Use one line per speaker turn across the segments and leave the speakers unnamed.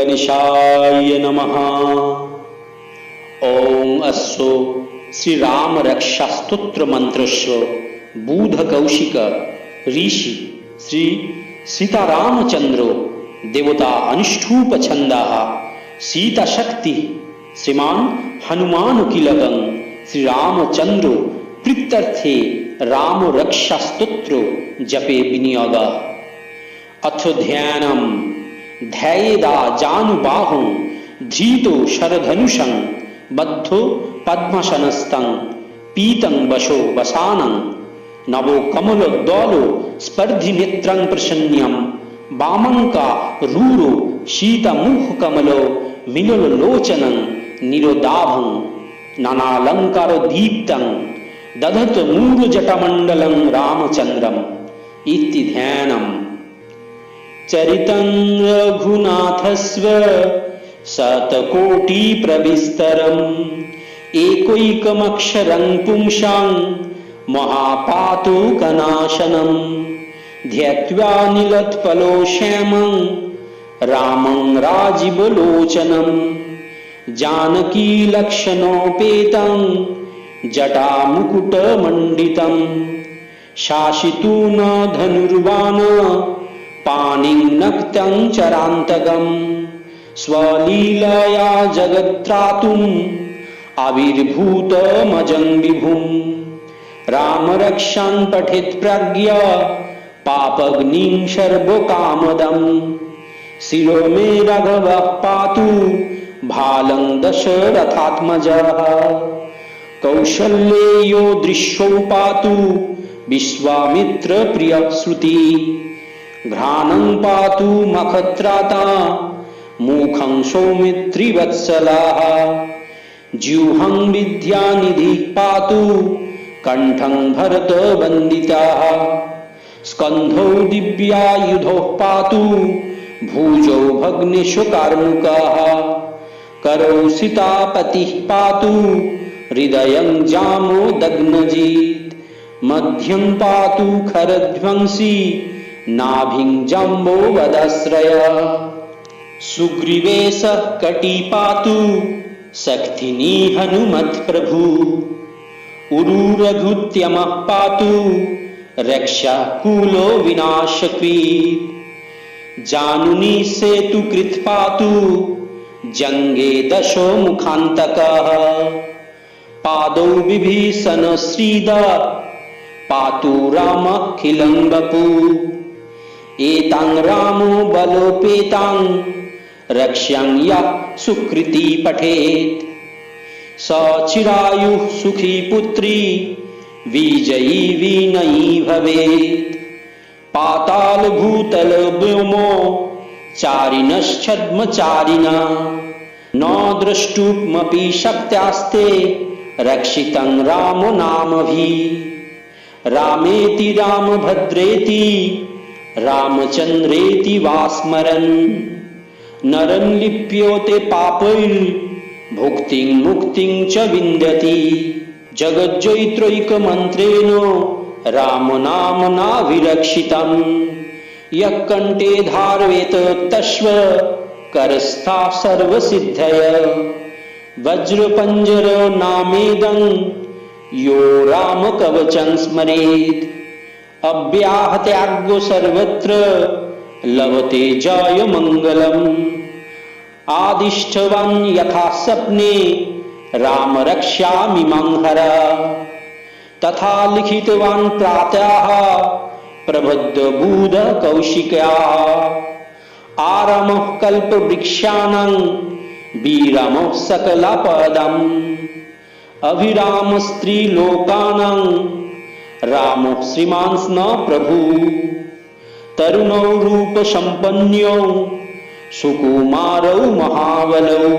गणेशाय नमः। ॐ अस्य श्रीरामरक्षास्तोत्रमन्त्रस्य बुधकौशिक ऋषि श्री सीतारामचन्द्रो देवता अनुष्ठूपछन्दाः सीताशक्ति श्रीमान् हनुमानकिलकं श्रीरामचन्द्रो प्रीत्यर्थे रामरक्षास्तोत्र जपे विनियोगः। अथ ध्यानम्। ধ্যায়েদা জানুবাহু ধৃত শরধনুষং বদ্ধ পদ্মাসনস্তং পীতং বশো বসানং নবকমলোদ্দল স্পর্ধি নেত্রং প্রসন্নিয়ম বামঙ্কা রূরো শীতমুখকমলো মিললোচনং নিরোদাভং নানালঙ্কার দীপ্তং দধত মূরজটমণ্ডলং রামচন্দ্রম ইতি ধ্যানম चरितं रघुनाथस्व शतकोटिप्रविस्तरम् एकैकमक्षरं पुंसां महापातुकनाशनं ध्यत्वा निलत्पलो श्यामं रामं राजीवलोचनं जानकीलक्षणोपेतं जटामुकुटमण्डितं शासितु न धनुर्वाण पाणिं नक्तं चरान्तकं स्वलीलया जगत्त्रातुम् आविर्भूतमजं विभुं रामरक्षान् पठेत् प्रज्ञा पापग्निं सर्वकामदम् शिरो मे राघवः पातु भालं दशरथात्मजः कौशल्येयो दृश्यौ पातु विश्वामित्रप्रियश्रुति घ्राणं पातु मखत्राता, मुखं सौमित्रिवत्सलाः जिह्वं विद्यानिधिः पातु, कण्ठं भरतवन्दिताः स्कन्धौ दिव्यायुधोः पातु, भुजौ भग्निशुकार्मुकाः करौ सीतापतिः पातु, हृदयं जामोदग्नजीत् मध्यं पातु खरध्वंसी नाभिं जम्बोवदश्रय सुग्रीवे सुग्रीवेश कटिपातु प्रभु हनुमत्प्रभु। उरुरघुत्यमः पातु रक्षाकूलो विनाशकी। जानुनी सेतु कृत पातु जंगे दशो मुखांतक पादौ विभीषण श्रीदा, पातु राम खिलंबपू एतां रामो बलोपेतां रक्ष्यां यः सुकृती पठेत्। स चिरायुः सुखी पुत्री, विजयी विनयी भवेत्। पातालभूतलव्योमो चारिणश्छद्मचारिणा न द्रष्टुमपि शक्त्यास्ते, रक्षितं राम नामभिः रामेति रामभद्रेति रामचन्द्रेति वा स्मरन् नरं लिप्योते पापैर्भुक्तिं मुक्तिं च विन्दति। जगज्जैत्रैकमन्त्रेण रामनाम्नाभिरक्षितं यः कण्ठे धारयेत तस्व करस्था सर्वसिद्धय। वज्रपञ्जर नामेदं, यो रामकवचं स्मरेत्। अव्याहत्याग्यो सर्वत्र लवते जय मंगलम। आदिष्टवान यथा सपने राम रक्षा मीमांहर तथा लिखितवान प्रातः प्रबुद्ध बुध कौशिकया। आरम कल्प वृक्षाण वीरम सकल पदम अभिराम स्त्री रामः श्रीमान् न प्रभु। तरुणौ रूपसम्पन्नौ सुकुमारौ महाबलौ।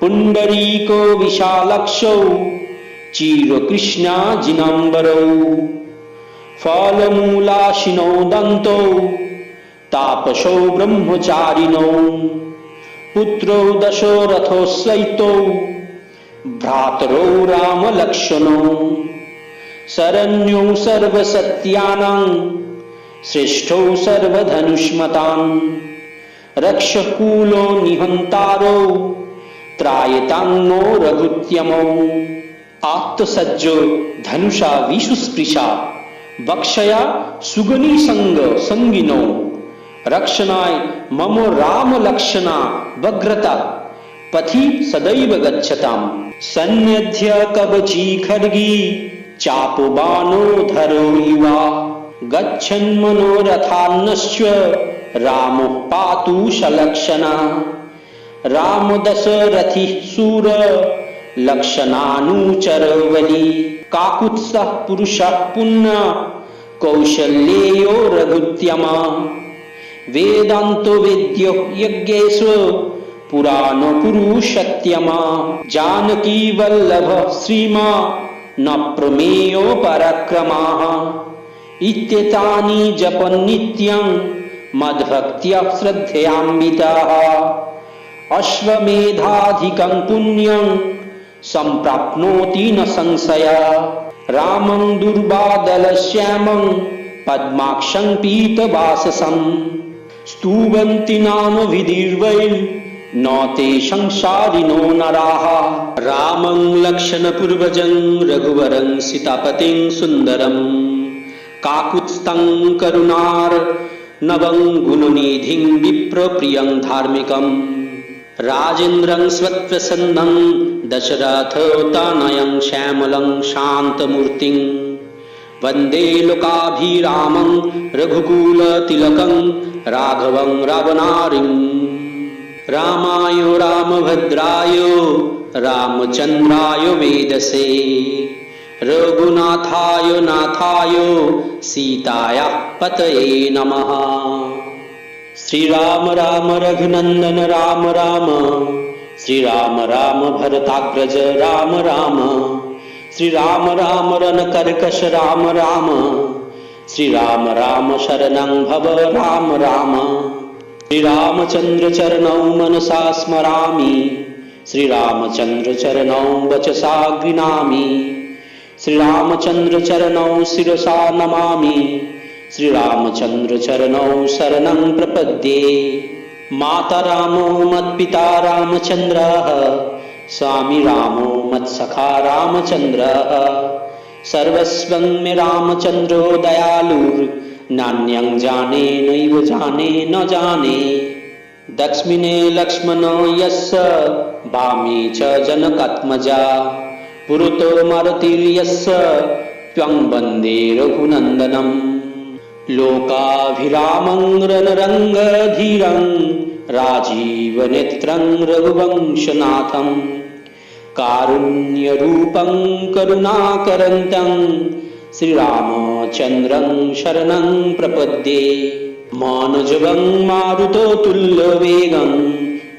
पुण्डरीको विशालक्षौ, चिरकृष्णाजिनाम्बरौ। फलमूलाशिनौ दन्तौ, तापसौ ब्रह्मचारिणौ पुत्रौ दशरथोऽस्वैतौ भ्रातरौ रामलक्ष्मणौ शरण्यौ सर्वसत्यानां, श्रेष्ठौ सर्वधनुष्मतां। रक्षकूलो निहन्तारो त्रायताङ्गो रघुत्यमो। आत्तसज्जो धनुषा विशुस्पृशा वक्षया सुगनी संग संगिनो। रक्षणाय मम राम लक्षणा वग्रता पथि सदैव गच्छताम्। सन्न्यध्य कवची खड्गी। चापबाणो धरो युवा गच्छन् मनोरथान्नश्च रामो पातु सलक्षणा। राम दशरथि सूर लक्षणानुचरवली काकुत्सः पुरुषः पुण्य कौशल्येयो रघुत्यमा। वेदान्तो वेद्यो यज्ञेषु पुराण पुरुषत्यमा जानकी वल्लभ श्रीमा न प्रमेयो पराक्रमाः। इत्येतानि जपन् नित्यं मद्भक्त्या श्रद्धयान्विताः। अश्वमेधाधिकं पुण्यं सम्प्राप्नोति न संशया। रामं दुर्बादलश्यामं पद्माक्षं पीतवाससम् स्तुवन्ति नाम विधिर्वै न ते संसारिणो नराः रामं लक्षणपूर्वजं रघुवरं सीतापतिं सुन्दरम् काकुत्स्थं करुणार नवं गुणनिधिं विप्रप्रियं धार्मिकम् राजेन्द्रं स्वत्प्रसन्नं दशरथोतानयं श्यामलं शान्तमूर्तिं वन्दे लोकाभिरामं रघुकुलतिलकं राघवं रावणारिम् रामाय रामभद्राय रामचन्द्राय वेदसे रघुनाथाय नाथाय, सीताया पतये नमः। श्रीराम राम रघुनन्दन राम राम, श्रीराम राम भरताग्रज राम राम, श्रीराम राम रणकर्कश राम राम, श्रीराम राम शरणं भव राम राम। श्रीरामचन्द्र चरणौ मनसा स्मरामि। श्रीरामचन्द्र चरणौ वचसा गृणामि श्रीरामचन्द्र चरणौ शिरसा नमामि। श्रीरामचन्द्र चरणौ शरणं प्रपद्ये। माता रामो मत्पिता रामचन्द्रः स्वामी रामो मत्सखा रामचन्द्रः। सर्वस्वं मे रामचन्द्रो दयालुर् नान्यं जाने, नैव जाने, न जाने। दक्ष्मिने लक्ष्मणो यस्य वामे च जनकात्मजा। पुरतो मारुतिर्यस्य त्वं वंदे रघुनन्दनम् लोकाभिरामं रणरङ्गधीरं राजीवनेत्रं रघुवंशनाथं। कारुण्यरूपं करुणाकरन्तं श्रीरामचन्द्रं शरणं प्रपद्ये मानजवं मारुतो तुल्यवेगं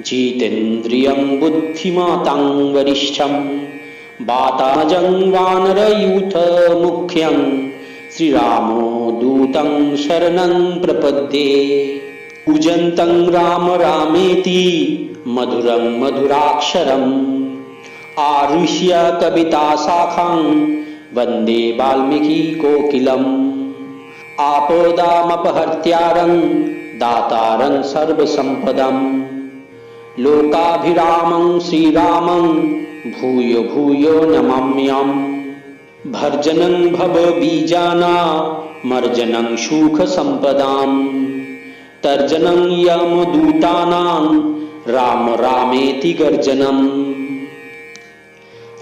जितेन्द्रियं बुद्धिमतां वरिष्ठं वाताजं वानरयूथमुख्यं श्रीरामो दूतं शरणं प्रपद्ये पूजन्तं राम रामेति मधुरं मधुराक्षरम् आरुष्य कविताशाखां वंदे वाल्मीकिकोकिलम् आपदामपहर्त्यारं दातारं सर्वसम्पदम्। लोकाभिरामं श्रीरामं, भूय भूयो नमाम्यहम् भर्जनं भवबीजाना मर्जनं सुखसम्पदाम्। तर्जनं यमदूतानां, राम रामेति गर्जनम्।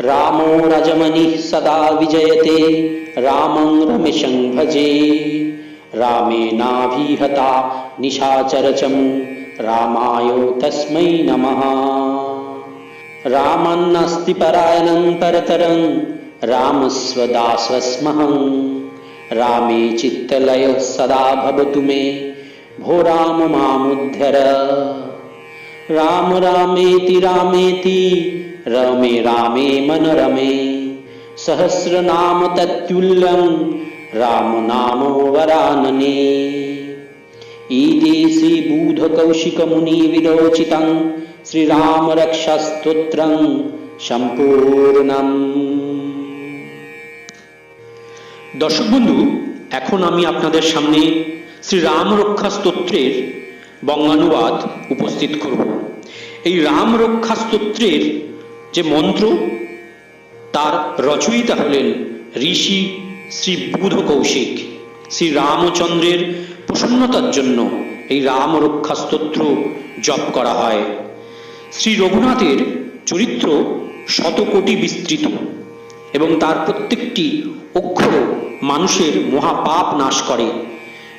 रामो रजमनिः सदा विजयते, रामं रमेशं भजे। रामेणाभिहता निशाचरचं रामाय तस्मै नमः। रामन्नास्ति परायणं परतरं रामस्वदासस्महं रामे चित्तलयः सदा भवतु मे, भो राम मामुद्धर। राम रामेति रामेति रमे रामे मनरमे सहस्रनाम तत्तुल्यं राम नाम वरानने इति श्रीबूधकौशिकमुनिविरोचितं श्रीरामरक्षास्तोत्रं সম্পূর্ণম দর্শক বন্ধু এখন আমি আপনাদের সামনে শ্রী রাম রক্ষা স্তোত্রের
বঙ্গানুবাদ উপস্থিত করব এই রাম রক্ষা স্তোত্রের যে মন্ত্র তার রচয়িতা হলেন ঋষি শ্রী বুধ কৌশিক। শ্রী রামচন্দ্রের প্রসন্নতার জন্য এই রাম রক্ষা স্তোত্র জপ করা হয়। শ্রী রঘুনাথের চরিত্র শতকোটি বিস্তৃত এবং তার প্রত্যেকটি অক্ষর মানুষের মহাপাপ নাশ করে।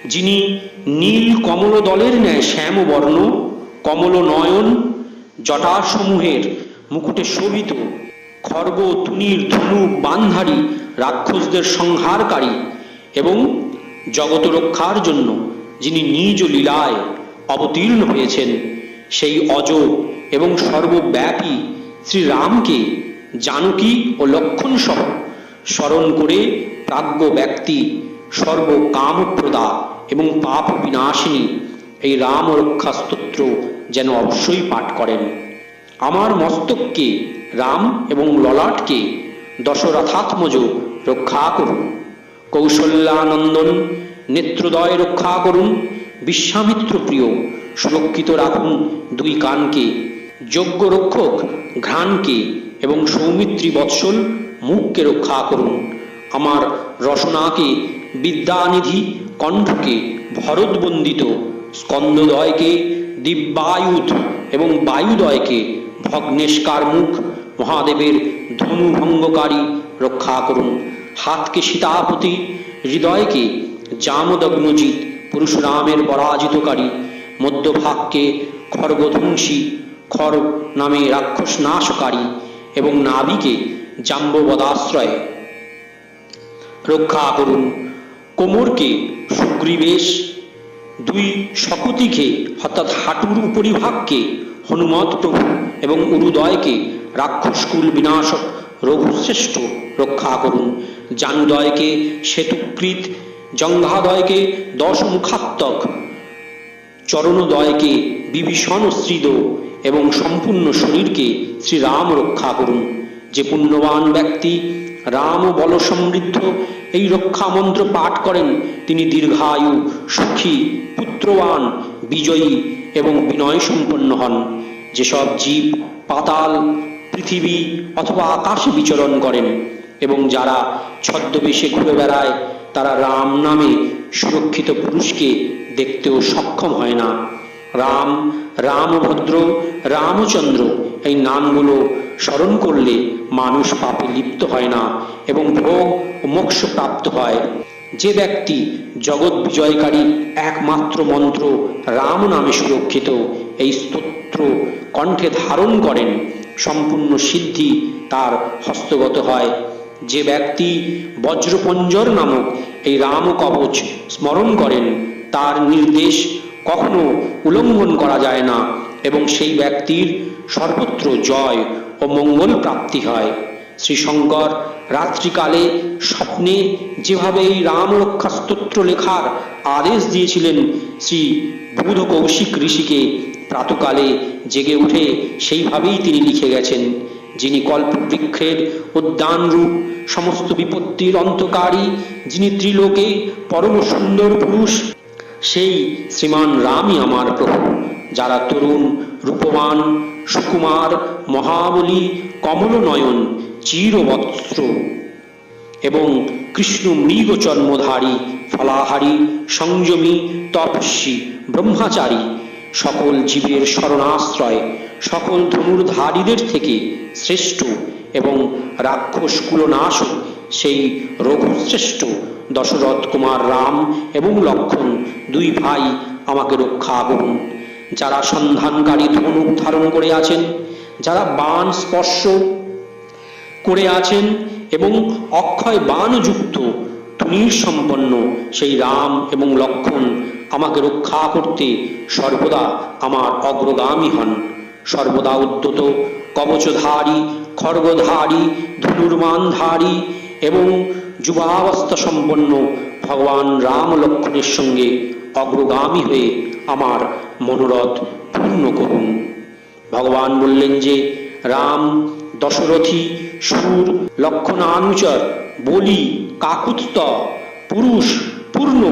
যিনি নীল কমল দলের ন্যায় শ্যাম বর্ণ কমল নয়ন জটাসমূহের মুকুটে শোভিত, খর্গ তুনির ধনুক বানধারী, রাক্ষসদের সংহারকারী এবং জগত রক্ষার জন্য যিনি নিজ লীলায় অবতীর্ণ হয়েছেন, সেই অজ এবং সর্বব্যাপী শ্রীরামকে জানকী ও লক্ষণ সহ স্মরণ করে প্রাজ্ঞ ব্যক্তি, সর্বকামপ্রদা এবং পাপ বিনাশিনী এই রাম রক্ষা স্তোত্র যেন অবশ্যই পাঠ করেন। আমার মস্তককে, রাম এবং ললাটকে দশরথাত্মজ রক্ষা করুন। কৌশল্যানন্দন নেত্রদয় রক্ষা করুন। বিশ্বামিত্র প্রিয় সুরক্ষিত রাখুন দুই কানকে। যোগ্য রক্ষক ঘ্রাণকে এবং সৌমিত্রী বৎসল মুখকে রক্ষা করুন। আমার রসনাকে বিদ্যানিধি কণ্ঠকে ভরতবন্দিত স্কন্দদয়কে দিব্যায়ুধ এবং বায়ুদয়কে ভগ্নেশকার মুখ মহাদেবের ধনুভঙ্গকারী রক্ষা করুন। হাতকে সীতাপতি, হৃদয়কে জামদগ্নজিৎ পরশুরামের পরাজিতকারী, মধ্যভাগকে খর্গধ্বংসী খর নামে রাক্ষস নাশকারী এবং নাভিকে জাম্ববদাশ্রয় রক্ষা করুন। কোমরকে সুগ্রীবেশ, দুই শকুতিকে, অর্থাৎ হাঁটুর উপরিভাগকে হনুমত প্রভু এবং উরুদয়কে রাক্ষসকুল বিনাশক রঘুশ্রেষ্ঠ রক্ষা করুন। জানুদয়কে সেতুকৃত, জঙ্ঘাদয়কে দশ মুখাত্মক চরণোদয়কে বিভীষণ শ্রীদ এবং সম্পূর্ণ শরীরকে শ্রীরাম রক্ষা করুন। যে পুণ্যবান ব্যক্তি রাম বল সমৃদ্ধ, এই রক্ষা মন্ত্র পাঠ করেন, তিনি দীর্ঘায়ু, সুখী, পুত্রবান, বিজয়ী এবং বিনয় সম্পন্ন হন। যেসব জীব, পাতাল, পৃথিবী অথবা আকাশে বিচরণ করেন এবং যারা ছদ্মবেশে ঘুরে বেড়ায়, তারা রাম নামে সুরক্ষিত পুরুষকে দেখতেও সক্ষম হয় না। রাম, রামভদ্র, রামচন্দ্র এই নামগুলো স্মরণ করলে মানুষ পাপে লিপ্ত হয় না এবং ভোগ মোক্ষ প্রাপ্ত হয়। যে ব্যক্তি জগৎ বিজয়কারী একমাত্র মন্ত্র রাম নামে সুরক্ষিত, এই স্তোত্র কণ্ঠে ধারণ করেন, সম্পূর্ণ সিদ্ধি তার হস্তগত হয়। যে ব্যক্তি বজ্রপঞ্জর নামক এই রাম কবচ স্মরণ করেন, তার নির্দেশ কখনো উল্লঙ্ঘন করা যায় না এবং সেই ব্যক্তির সর্বত্র জয় ও মঙ্গল প্রাপ্তি হয়। শ্রী শঙ্কর রাত্রিকালে স্বপ্নে যেভাবে এই রাম রক্ষা স্তোত্র লেখার আদেশ দিয়েছিলেন শ্রী বুধ কৌশিক ঋষিকে, প্রাতকালে জেগে উঠে সেইভাবেই তিনি লিখে গেছেন, যিনি কল্পবৃক্ষের উদ্যান রূপ সমস্ত বিপত্তির অন্তকারী যিনি ত্রিলোকে পরম সুন্দর পুরুষ, সেই শ্রীমান রামই আমার প্রভু, যারা তরুণ, রূপবান, সুকুমার মহাবলী কমল নয়ন চিরবস্ত্র এবং কৃষ্ণ মৃগ চর্মধারী ফলাহারী সংযমী তপস্বী ব্রহ্মচারী সকল জীবের শরণাশ্রয়, সকল ধনুর্ধারীদের থেকে শ্রেষ্ঠ এবং রাক্ষস কুলনাশক সেই রঘুশ্রেষ্ঠ দশরথ কুমার রাম এবং লক্ষণ দুই ভাই আমাকে রক্ষা করুন। যারা সন্ধানকারী ধনুক ধারণ করে আছেন, যারা বাণ স্পর্শ করে আছেন এবং অক্ষয় বাণযুক্ত সম্পন্ন সেই রাম এবং লক্ষণ আমাকে রক্ষা করতে সর্বদা আমার অগ্রগামী হন। সর্বদা উদ্যত, কবচধারী খড়গধারী ধনুর্মানধারী এবং যুবাবস্থা সম্পন্ন ভগবান রাম লক্ষণের সঙ্গে অগ্রগামী হয়ে আমার মনোরথ পূর্ণ করুন। ভগবান বললেন যে, রাম দশরথী, সুর, লক্ষণানুচর, বলি, কাকুত্ত, পুরুষ, পূর্ণ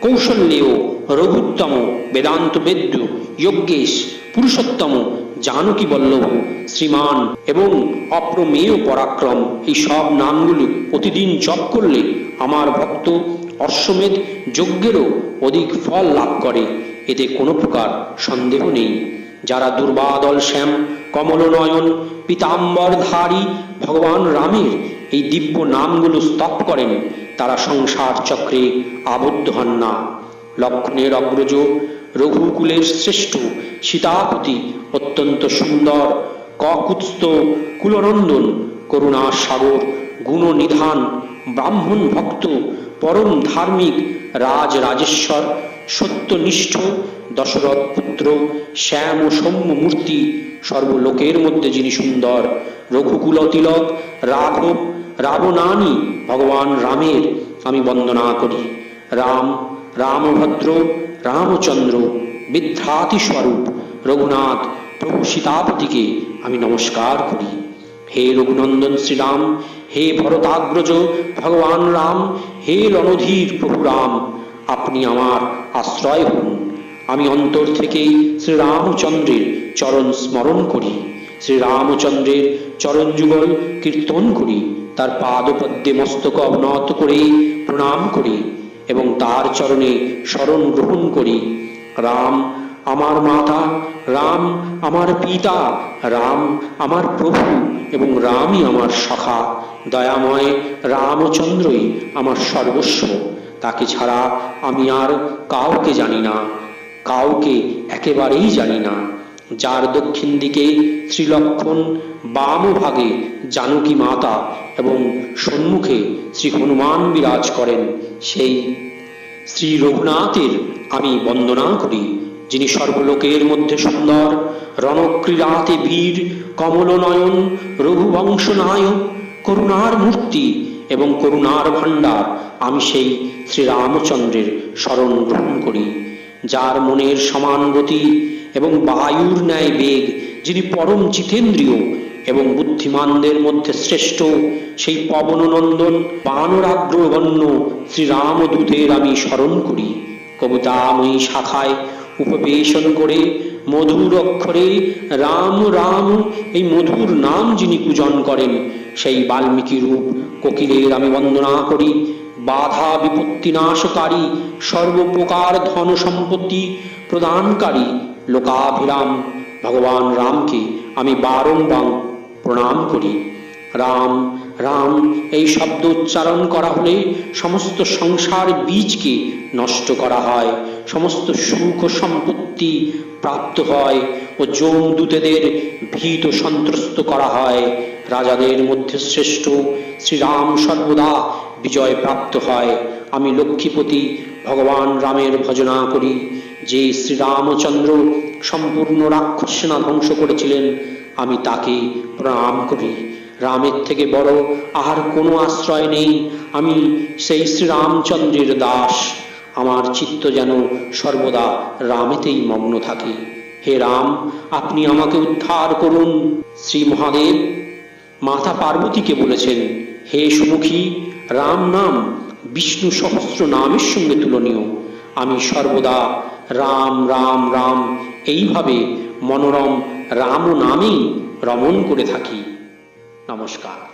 কৌশল্যেয় রঘুত্তম, বেদান্ত বেদ্য, যজ্ঞেশ, পুরুষোত্তম, জানকী বল্লভ, শ্রীমান এবং অপ্রমেয় পরাক্রম এই সব নামগুলো প্রতিদিন জপ করলে আমার ভক্ত অশ্বমেধ যজ্ঞেরও অধিক ফল লাভ করে। এতে কোনো প্রকার সন্দেহ নেই। যারা দুর্বাদল শ্যাম, কমলনয়ন, পীতাম্বরধারী, ভগবান রামের এই দিব্য নামগুলো স্তব করেন, তারা সংসার চক্রে আবদ্ধ হন না। লক্ষণের অগ্রজ, রঘুকুলের শ্রেষ্ঠ, সীতাপতি, অত্যন্ত সুন্দর ককুৎস্থ কুলনন্দন করুণা সাগর গুণনিধান, ব্রাহ্মণ ভক্ত, পরম ধার্মিক, রাজ রাজেশ্বর, সত্যনিষ্ঠ দশরথ পুত্র শ্যাম ও সৌম্য মূর্তি সর্বলোকের মধ্যে যিনি সুন্দর, রঘুকুল তিলক, রাঘব, রাবণানি, ভগবান রামের আমি বন্দনা করি। রাম, রামভদ্র, রামচন্দ্র বিদ্যাতি স্বরূপ, রঘুনাথ প্রভু সীতাপতিকে আমি নমস্কার করি। হে রঘুনন্দন শ্রীরাম, হে ভরতাগ্রজ ভগবান রাম, হে রণধীর প্রভু রাম, আপনি আমার আশ্রয় হন। আমি অন্তর থেকে শ্রীরামচন্দ্রের চরণ স্মরণ করি। শ্রীরামচন্দ্রের চরণ যুগল কীর্তন করি। তার পাদপদ্মে মস্তক অবনত করে প্রণাম করি এবং তার চরণে শরণ গ্রহণ করি। রাম আমার মাতা, রাম আমার পিতা, রাম আমার প্রভু এবং রামই আমার সখা। দয়াময় রামচন্দ্রই আমার সর্বস্ব। তাকে ছাড়া আমি আর কাউকে জানি না। কাউকে একেবারেই জানি না। যার দক্ষিণ দিকে শ্রীলক্ষণ বাম ভাগে জানকী মাতা এবং সম্মুখে শ্রী হনুমান বিরাজ করেন, সেই শ্রী রঘুনাথের আমি বন্দনা করি, যিনি সর্বলোকের মধ্যে সুন্দর, রণক্রীড়াতে বীর, কমলনয়ন রঘুবংশ নায়ক করুণার মূর্তি এবং করুণার ভাণ্ডার আমি সেই শ্রীরামচন্দ্রের স্মরণ গ্রহণ করি। যার মনের সমান গতি এবং বায়ুর ন্যায় বেগ, যিনি পরম জিতেন্দ্রীয় এবং বুদ্ধিমানদের মধ্যে শ্রেষ্ঠ, সেই পবননন্দন, বানরাগ্রগণ্য শ্রীরামদূতের আমি স্মরণ করি। কবিতাময়ী শাখায় উপবেশন করে মধুর অক্ষরে রাম রাম, এই মধুর নাম যিনি পূজন করেন, সেই বাল্মীকি রূপ কোকিলের আমি বন্দনা করি। বাধা বিপত্তি নাশকারী সর্বপ্রকার ধন সম্পত্তি প্রদানকারী লোকাভিরাম। ভগবান রামকে আমি বারংবার প্রণাম করি। রাম রাম, এই শব্দ উচ্চারণ করা হলে সমস্ত সংসার বীজকে নষ্ট করা হয়, সমস্ত সুখ সম্পত্তি প্রাপ্ত হয় ও যমদূতেদের ভীত সন্ত্রস্ত করা হয়। রাজাদের মধ্যে শ্রেষ্ঠ। শ্রীরাম সর্বদা বিজয় প্রাপ্ত হয়। আমি লক্ষ্মীপতি, ভগবান রামের ভজনা করি। যে শ্রীরামচন্দ্র সম্পূর্ণ রাক্ষস সেনা ধ্বংস করেছিলেন, আমি তাকে প্রণাম করি। রামের থেকে বড় আর কোনো আশ্রয় নেই। আমি সেই শ্রীরামচন্দ্রের দাস। আমার চিত্ত যেন সর্বদা রামেতেই মগ্ন থাকে। হে রাম, আপনি আমাকে উদ্ধার করুন। শ্রী মহাদেব মাতা পার্বতীকে বলেছেন, হে সুমুখী, রাম নাম বিষ্ণু সহস্র নামের সঙ্গে তুলনীয়। আমি সর্বদা রাম রাম রাম, এইভাবে মনোরম রাম নামেই রমণ করে থাকি। নমস্কার।